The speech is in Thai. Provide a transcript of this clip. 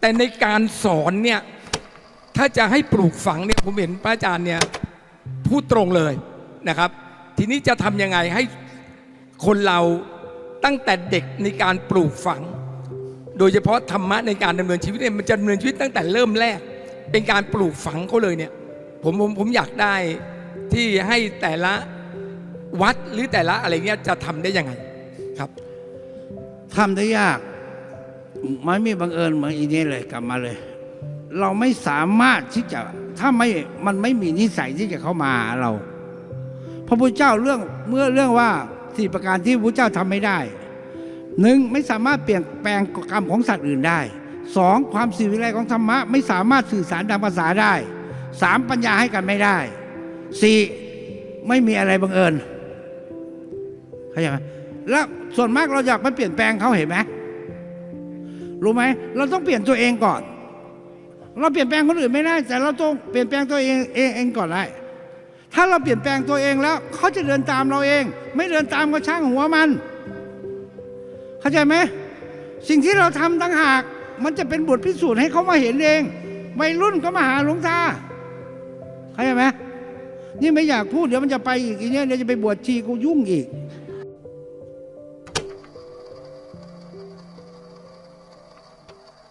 แต่ในการสอนเนี่ยถ้าจะให้ปลูกฝังเนี่ยผมเห็นพระอาจารย์เนี่ยพูดตรงเลยนะครับ ทีนี้จะทำยังไงให้คนเราตั้งแต่เด็กในการปลูกฝัง โดยเฉพาะธรรมะในการดำเนินชีวิตเนี่ยมันจะดำเนินชีวิตตั้งแต่เริ่มแรก เป็นการปลูกฝังเขาเลยเนี่ยผมผมผมอยากได้ที่ให้แต่ละวัดหรือแต่ละอะไรเงี้ยจะทำได้ยังไงครับ ทำได้ยาก ไม่มีบังเอิญเหมือนอีนี้เลยกลับมาเลย เราไม่สามารถที่จะถ้าไม่มันไม่มีนิสัยที่จะเข้ามาเรา พระพุทธเจ้าเรื่องเมื่อเรื่องว่าสี่ประการที่พระพุทธเจ้าทำไม่ได้หนึ่งไม่สามารถเปลี่ยนแปลงกรรมของสัตว์อื่นได้สองความสิวิไลของธรรมะ ไม่สามารถสื่อสารทางภาษาได้สามปัญญาให้กันไม่ได้สี่ไม่มีอะไรบังเอิญเข้าใจไหมแล้วส่วนมากเราอยากไปเปลี่ยนแปลงเขาเห็นไหม รู้ไหมเราต้องเปลี่ยนตัวเองก่อน เราเปลี่ยนแปลงคนอื่นไม่ได้ แต่เราต้องเปลี่ยนแปลงตัวเองเองเองก่อนได้ถ้าเราเปลี่ยนแปลงตัวเองแล้วเขาจะเดินตามเราเอง ไม่เดินตามก็ช่างหัวมัน เข้าใจไหมสิ่งที่เราทำต่างหาก มันจะเป็นบทพิสูจน์ให้เขามาเห็นเองวัยรุ่นก็มาหาหลวงตาเข้าใจไหมนี่ไม่อยากพูดเดี๋ยวมันจะไปอีกอีเนี่ยเดี๋ยวจะไปบวชชีกูยุ่งอีก